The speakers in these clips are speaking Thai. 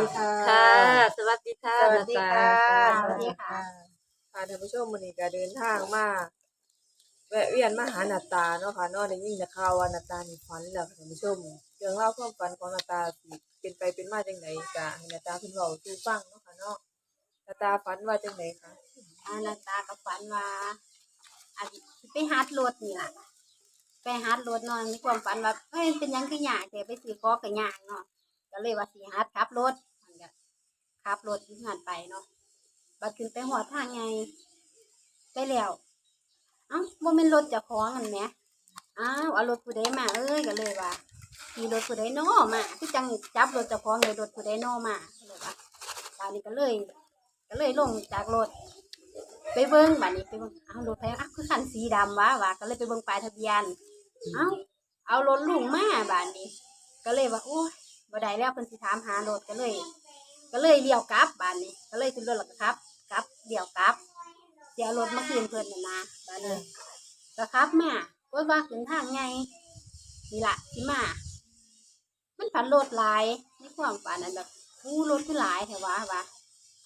ดีค่ะ ค่ะ สวัสดีค่ะสวัสดีค่ะนาสวัตาสดีค่ะค่ะท่านผู้ชมมื้อนี้ก็เดินทางมาแวะเวียนมาหานาตาเนาะค่ะเนาะได้ยินแต่ข่าวว่านาตานี่ฝันแล้วค่ะท่านผู้ชมเรื่องราวความฝันของนาตาสิเป็นไปเป็นมาจังไดก็ให้นาตาเพิ่นเว้าสู่ฟังเนาะค่ะเนาะนาตาฝันว่าจังไดคะอานาตากับฝันว่าอันไปฮัดรถนี่ล่ะ ไปฮัดรถเนอนในความฝันว่าเฮ้ยเป็นหยังคือยากแต่ไปซื้อของกับยากเนาะก็เลยว่าสิฮัดขับรถมันก็ ขับรถที่งานไปเนาะบัดขึ้นไปหอดทางไงไปแล้วเอ้าบ่แม่นรถเจ้าของนั่นแหมอ้าวเอารถผู้ใดมาเอ้ยก็เลยว่าขี่รถผู้ใดน้อมาคือจังจับรถเจ้าของเลยรถผู้ใดน้อมาก็เลยว่าตอนนี้ก็เลย ก็เลยลงจากรถไปเบิ้งบัดนี้ไปเบิ้งเอารถไฟอ้าวคือคันสีดำวะวะก็เลยไปเบิ้งป้ายทะเบียนเอ้าเอารถลุงมาบัดนี้ ก็เลยว่าโอ้ยบ่ได้แล้วเพิ่นสิถามหารถก็เลย ก็เลยเลี้ยวกลับบัดนี้ ก็เลยขึ้นรถแล้วก็ขับกลับเลี้ยวกลับเสียวรถมาคืนเพิ่นนะนะบัดนี้ก็ขับมาว่าว่าขึ้นทางไงนี่ละที่มา มันผันรถหลายในความฝันนั้นแบบผู้รถที่หลายแถวะวะ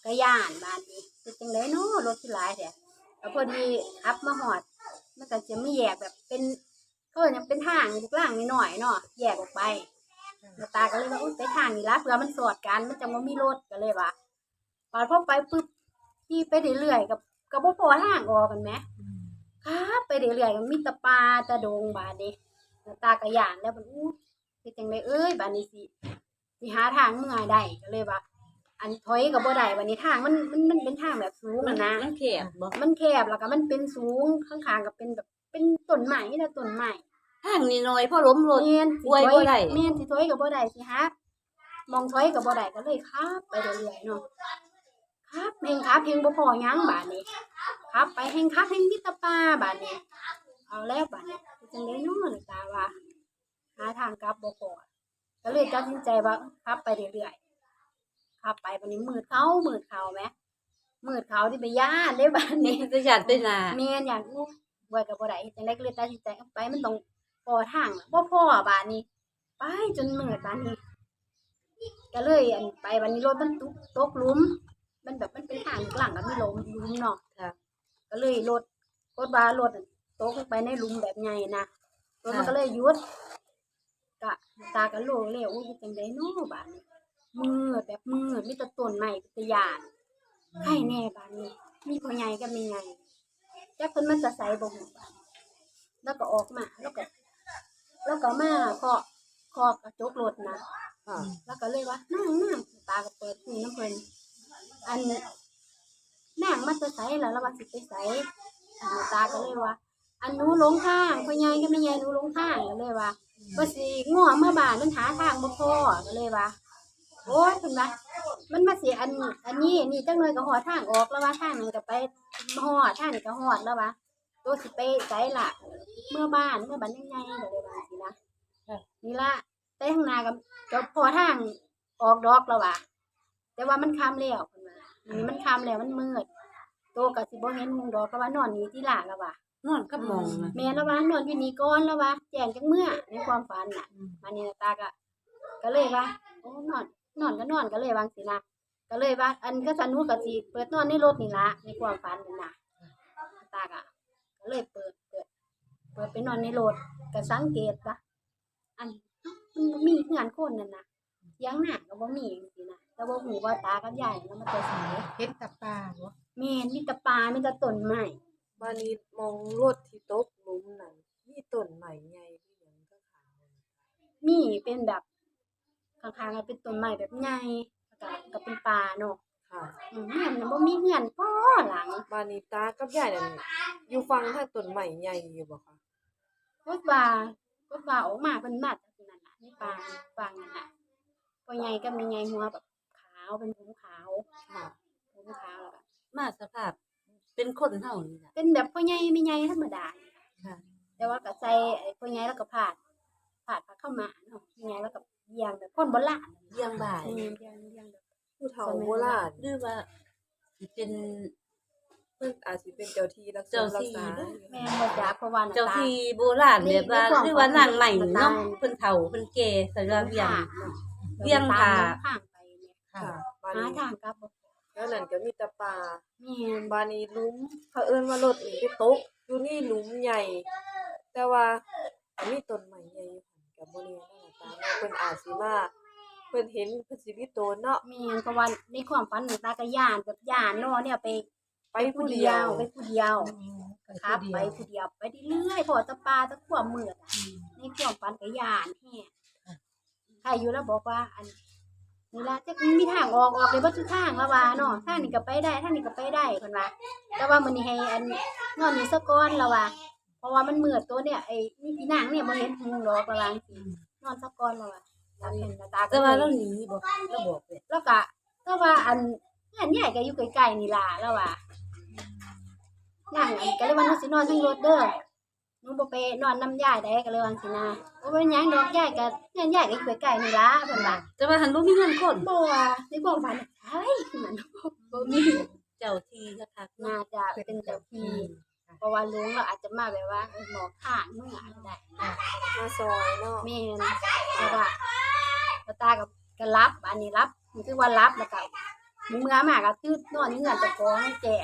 ก็ย่านบ้านนี้เป็นจังไดเนาะรถที่หลายแท้แล้วพอดีขับมาหอดมันก็จะไม่แยกแบบเป็นก็ยังเป็นทางลูกล่างนิดหน่อยเนาะแยกออกไป แล้วตาก็เลยว่าอุ้ยไปทางนี้ละเผื่อมันสอดกันมันจะไม่มีรถก็เลยว่าพอพอไปปุ๊บที่ไปเรื่อยๆกับกับบ่พอทางออกกันไหมครับไปเรื่อยๆกับมีแตะปลาแตะดงบาดนี้แล้วตาก็ย่านแล้วมันอู้เป็นจังไดเอ้ยบาดนี้สิสิหาทางเมื่อใดก็เลยว่าอันถอยกับบ่ได้วันนี้ทางมันมันมันเป็นทางแบบสูงมันอะนะมันแคบบ่มันแคบแล้วก็มันเป็นสูงข้างๆกับเป็นแบบเป็นต้นไม้นะต้นไม้ ทางนี่น้อยพอล้มรถเมียนสิอวยถบ่อยได้เมียนสิถอยกับบ่ได้สิฮะมองถอยกับบ่ได้ก็เลยขับ ไปเรื่อยๆเนาะครับเพลงครับเพลงบ่พอหยังบาดนี้ครับ ไปเพลงครับเพลงมิตรปาบาดนี้ เอาแล้วบาดนี้จังได๋เนาะนี่ตาว่าหาทางกลับบ่พอก็เลยตัดสินใจว่าขับไปเรื่อยๆขับไปบัดนี้มืดเขามืดเขาแหมมืดเขาที่ไปย่านได้บาดนี้ จะหยัดไปนา แม่นอย่างอู้ไว้กับบ่ได้เฮ็ดจังได๋ก็เลยตัดสินใจเอาไปมันต้อง พอทางน่ะบ่พอบาดนี้ ไปจนมืดบาดนี้ ก็เลยอันไปวันนี้รถมันตกตกหลุม มันแบบมันเป็นทางหลังแล้วมีหลุมหลุมเนาะค่ะ ก็เลยรถรถว่ารถน่ะตกลงไปในหลุมแบบใหญ่นะรถมันก็เลยหยุดกะตาก็โลกเลยอู้ยจังได๋เนาะบาดนี้มืดแบบมืดมีแต่ต้นไม้เป็นตะยานใครแน่บาดนี้ มีพ่อใหญ่กับแม่ใหญ่จักเพิ่นมันจะใส่บ่ฮู้บาดแล้วก็ออกมาแล้วก็ แล้วก็มาเคาะเคาะกระจกรถนะค่ะแล้วก็เลยว่านั่งนั่งตาก็เปิดนี่น้ำเพิ่นอันนั่งมาจะใส่แล้วแล้วว่าสิไปใส่อันนี้ตาก็เลยว่า อันหนูหลงทางพ่อใหญ่ก็แม่ใหญ่หนูหลงทางก็เลยว่าว่าสิง่วงมาบ้านมันหาทางบ่พอก็เลยว่าโอ้ยเพิ่นว่ามันมาสิอันอันนี้นี่จังหน่อยก็หอดทางออกแล้วว่าทางนึงก็ไปหอดทางนี้ก็หอดแล้วว่าตัวสิไปไสล่ะ เมื่อบ้านเมื่อบ้านยังไงก็เลยว่าสินะนี่ละแต่ข้างหน้าก็ก็พอทางออกดอกแล้วว่าแต่ว่ามันค่ำแล้วเพิ่นว่าอันนี้มันค่ำแล้วมันมืดโตก็สิบ่เห็นหงดอกก็ว่านอนนี่ที่หลาแล้วว่ะนอนกับหมองนะแม่แล้วว่านอนอยู่นี่ก่อนแล้วว่าแจ้งจังเมื่อในความฝันน่ะอืมมันนี่ตาก็ก็เลยว่าโอ้นอนนอนก็นอนก็เลยวางสินะก็เลยว่า อันก็สนุกก็สิเปิดนอนในรถนี่ละในความฝันนั่นน่ะตาก็ก็เลยเปิด เปิดเปิดไปนอนในรถก็สังเกตว่าอันมันบ่มีเพื่อนคนนั่นน่ะเสียังหน้าก็บ่มีจังซี่นะแต่บ่ฮู้ว่าตากับยายแล้วมันจะไสเห็นกับปลาบ่แม่นมีแต่ป่ามีแต่ต้นไม้บ้านนี้มองรถที่ตกหลุมนั่นมีต้นใหม่ใหญ่ที่หยังก็ขางมันมีเป็นแบบข้างๆก็เป็นต้นไม้แบบใหญ่แล้วก็ก็เป็นป่าเนาะค่ะอืมเฮือนน่ะบ่มีเฮือนพ่อหลัง บ้านนี้ตากับยายนั่นอยู่ฟังทางต้นใหม่ใหญ่อยู่บ่คะ รถว่ารถว่าออกมาเพิ่นมาจากที่นั่นน่ะในป่าฟังนั่นน่ะพ่อใหญ่ก็มีใหญ่หัวแบบขาวเป็นผมขาวค่ะ ผมขาวแล้วก็มาสภาพ เป็นคนเท่านี้ล่ะเป็นแบบพ่อใหญ่ไม่ใหญ่ธรรมดาค่ะแต่ว่าก็ใส่ไอ้พ่อใหญ่แล้วก็ผาดผาดผ้าเข้าวหมาเนาะพ่อใหญ่แล้วก็เยียงแบบคนโบราณเลี้ยงบ่ายเยียงเยียงเยียงแบบ ผู้เฒ่าโบราณหรือว่าสิเป็น เพิ่นอาจสิเป็นเจ้าที่รักษาเจ้ารัที่กษาแม่นบ่จ้าเพราะว่าหน้เจ้าตาที่โบราณแบบว่านี่หรือว่านางใหม่นี่เนาะความเพิ่นเฒ่าเพิ่นแก่สระเวียงเนาะเวียงตาผ่าข้างไปเนี่ยค่ะค่ะบานหานี้ทางกลับบ่แล้วนั่นก็มีแต่ป่าแม่นบานนี้หลุมเขาเอิ้นว่ารถนี่ไปตกอยู่นี่หลุมใหญ่ แต่ว่าก็มีต้นไม้ใหญ่อยู่หั่นก็บ่แน่เนาะตาเนาะเพิ่นอาจสิมาเพิ่นเห็นเพิ่นสิมีโตนเนาะ แม่นเพราะว่าในความฝันของตาก็ย่านแบบย่านเนาะเนี่ยไป ไปผู้เดียวไปผู้เดียวครับไปผู้เดียวไปเรื่อยๆพอตะปาตะขวามมืดอะในความฝันก็ย่านแฮะใครอยู่แล้วบอกว่า อันนี่ล่ะจะมีทางออกออกเลยบ่ทุกทางแล้วว่าเนาะทางนี้ก็ไปได้ทางนี้ก็ไปได้เพิ่นว่าแต่ว่ามื้อนี้ให้อันนอนนี่ซะก่อนแล้วว่าเพราะว่ามันมืดตัวเนี่ยไอ้นี่พี่นางเนี่ยบ่เห็นหงดอกประมาณสินอนซะก่อนแล้วว่าตาเห็นตาก็แต่ว่าลเรายหนีบ่เราบอกเลยแล้วก็ก็ว่าอันงานใหญ่ก็อยู่ใกล้ๆนี่ล่ะแล้วว่า นั่งอันก็เลยว่าหนูสินอนทั้งรถเด้อหนูบ่ไปนอนน้ำยายได้ก็เลยว่าจังซี่นะบ่เป็นหยังดอกยายก็งานใหญ่ก็อยู่ใกล้ๆนี่ล่ะเพิ่นว่าแต่ว่าหันบ่มีเงินคนบ่ว่าในความฝันน่ะใช่คือมันบ่มีเจ้าที่คักๆน่าเนาะจะเป็นเจ้าที่เพราะว่าลุงเราอาจจะมาแบบว่าเออหมอข้างมึงอาจจะได้มาซอยเนาะแม่นแล้วก็แล้วตากับก็รับอันนี้รับมันคือว่ารับแล้วก็มึงเมื่อมาก็คือนอนเงื่อนตะกองแก่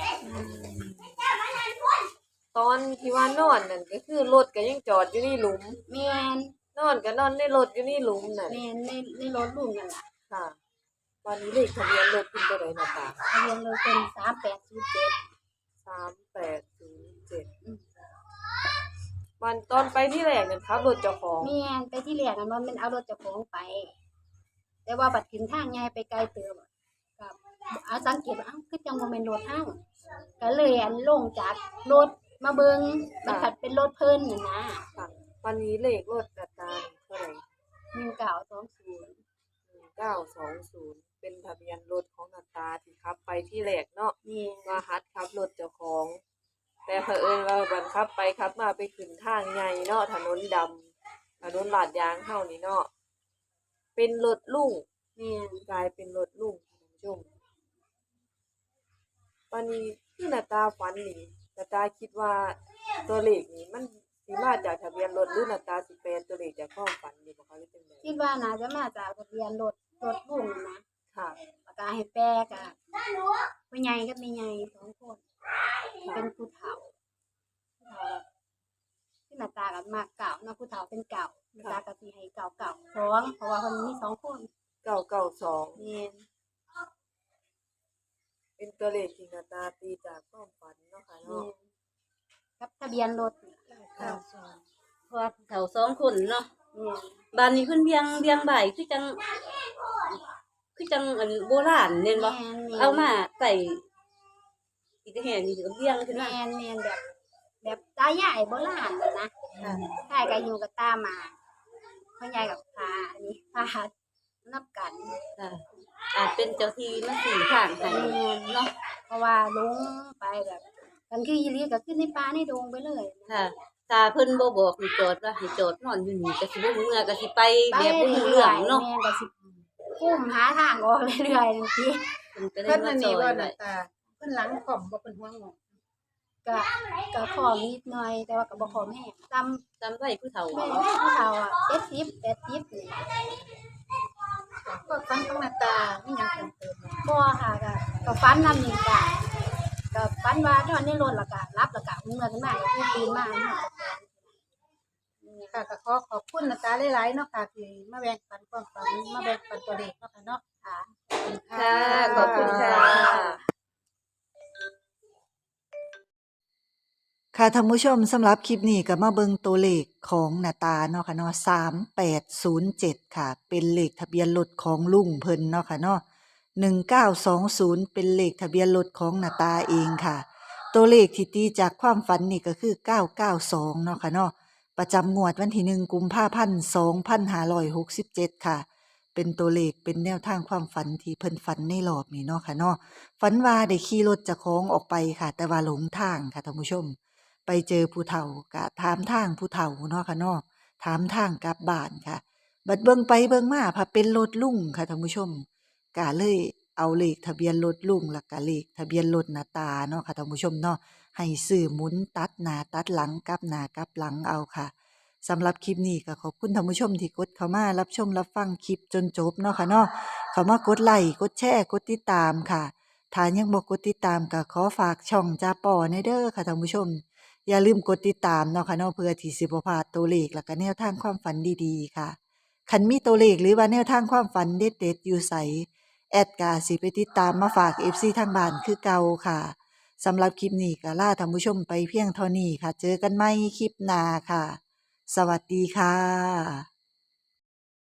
ตอนที่ว่านอนนั่นก็คือรถก็ยังจอดอยู่ในหลุม แม่นนอนก็นอนในรถอยู่ในหลุมนั่นแม่นในในรถลุงนั่นล่ะค่ะวันนี้เลขทะเบียนรถคุณตัวใดหน้าตาทะเบียนรถเป็น3807สามแปดศูนย์เจ็ดวันตอนไปที่แรกนั่นครับรถเจ้าของแม่นไปที่แรกอันว่ามันเอารถเจ้าของไป แต่ว่าบัดถึงทางใหญ่ไปไกลเติมอะก็เอาสังเกตว่าเอ้าคือจังบ่แม่นรถทางก็เลยอันลงจากรถ มาเบิ่งมันผัดเป็นรถเพิ่นน่ะนะค่ะวันนี้เลขรถหน้าตาเท่าไหร่หนึ่งเก้าสองศูนย์หนึ่งเก้าสองศูนย์เป็นทะเบียนรถของหน้าตาที่ขับไปที่แรกเนาะนี่ว่าฮัดขับรถเจ้าของ แต่เผอิญว่าบันขับไปขับมาไปขึ้นทางใหญ่เนาะถนนดำถนนลาดยางเฮานี่เนาะเป็นรถลุงนี่กลายเป็นรถลุงท่านผู้ชมวันนี้ที่หน้าตาฝันนี่ห น้าตาคิดว่าตัวเลขนี่มันสิมาจากทะเบียนรถหรือหน้าตาสิแปลตัวเลขจากความฝันนี่บ่คะหรือจังไดคิดว่าน่าจะมาจากทะเบียนรถรถลุงน่ะนะค่ะปากกาให้แปลกอะผู้ใหญ่กับแม่ใหญ่สองคน เป็นผู้เฒ่าผู้เฒ่าแบบที่หน้าตากับมากเก่าเนาะผู้เฒ่าเป็นเก่าหน้าตากับสีให้เก่าเก่าสองเพราะว่าคนมีสองคน992นี่ เป็นตัวเลขที่หน้าตาตีจากความฝันเนาะค่ะนี่เนาะกับทะเบียนรถนี่ค่ะเพราะว่าเขาสองคนเนาะนี่บ้านนี้เพิ่นเบียงเบียงใบคือจังคือจังอันโบราณเน่นบ่แม่นแม่นเอามาใส่อีกแห่งนี่ก็เบียงขึ้นมา แม่นแม่นแบบ แบบตาใหญ่โบราณน่ะนะค่ะใช่ก็อยู่กับตามาพ่อใหญ่กับพาอันนี้พานับกัน ค่ะ อาจเป็นเจ้าที่มาสี่ทางให้แม่นเนาะเพราะว่าลงไปแบบกันคือยีรีก็ขึ้นในป่าในดงไปเลยนะค่ะถ้าเพิ่นบ่บอกให้จอดว่าให้จอดนอนอยู่นี่ก็สิบ่รู้เมื่อก็สิไปไปแบบบ่รู้เรื่เรื่ออยงๆเนาะแม่ก็สิกุ้มหาทางออกเรื่อยๆจังซี่เพิ่นก็ได้เพิ่นมาอันจนี้อว่าดหไว้น้าตาเพิ่นหลังข่อมบ่เพิ่นหัวงอกก็ก็ขอนิดหน่อย แต่ว่าก็บ่ขอแม่จำจำไว้ผู้เฒ่าแม่แม่ผู้เฒ่าอะ70 80นี่ล่ะ ก็ฟันต้องหน้าตามีหยังเติมเติมบ่อค่ะก็ก็ฟันนำนี่ก็ก็ฟันว่านอนในรถแล้วก็รับและก็เมื่อขึ้นมาก็คือตื่นมาเนี่ยค่ะก็ขอขอบคุณหน้าตาหลายๆเนาะค่ะที่มาแบ่งปันความฝันมาแบ่งปันตัวเลขเนาะค่ะเนาะค่ะค่ะ ขอบคุณค่ะ ค่ะท่านผู้ชมสำหรับคลิปนี้ก็มาเบิ่งตัวเลขของหน้าตาเนาะค่ะเนาะ3807ค่ะ เป็นเลขทะเบียนรถของลุงเพิ่นเนาะค่ะเนาะ1920เก้าสองศูนย์เป็นเลขทะเบียนรถของหน้าตาเองค่ะ ตัวเลขที่ตีจากความฝันนี่ก็คือ992เก้าสองเนาะค่ะเนาะประจำงวดวันที่1กุมภาพันธ์2567ค่ะ เป็นตัวเลขเป็นแนวทางความฝันที่เพิ่นฝันในรอบนี้เนาะค่ะเนาะฝันว่าได้ขี่รถจากของออกไปค่ะ แต่ว่าหลงทางค่ะท่านผู้ชม ไปเจอผู้เฒ่ากะถามทางผู้เฒ่าเนาะค่ะเนาะถามทางกลับบ้านค่ะ บัดเบิ่งไปเบิ่งมาพะเป็นรถลุงค่ะท่านผู้ชมกะเลยเอาเลขทะเบียนรถลุงแล้วก็เลขทะเบียนรถหน้าตาเนาะค่ะท่านผู้ชมเนาะให้ซื้อหมุนตัดหน้าตัดหลังกลับหน้ากลับหลังเอาค่ะสำหรับคลิปนี้ก็ขอบคุณท่านผู้ชมที่กดเข้ามารับชมรับฟังคลิปจนจบเนาะค่ะเนาะเข้ามากดไลค์กดแชร์กดติดตามค่ะถ้ายังบ่กดติดตามก็ขอฝากช่องจาป่อในเด้อค่ะท่านผู้ชม อย่าลืมกดติดตามเนาะค่ะเนาะเพื่อที่สิบ่พลาดตัวเลขแล้วก็แนวทางความฝันดีๆค่ะคันมีตัวเลขหรือว่าแนวทางความฝันเด็ดๆอยู่ใสแอดกาสิไปติดตามมาฝาก FC ทางบ้านคือเก่าค่ะสำหรับคลิปนี้ก็ลาท่านผู้ชมไปเพียงเท่านี้ค่ะ เจอกันใหม่คลิปหน้าค่ะ สวัสดีค่ะ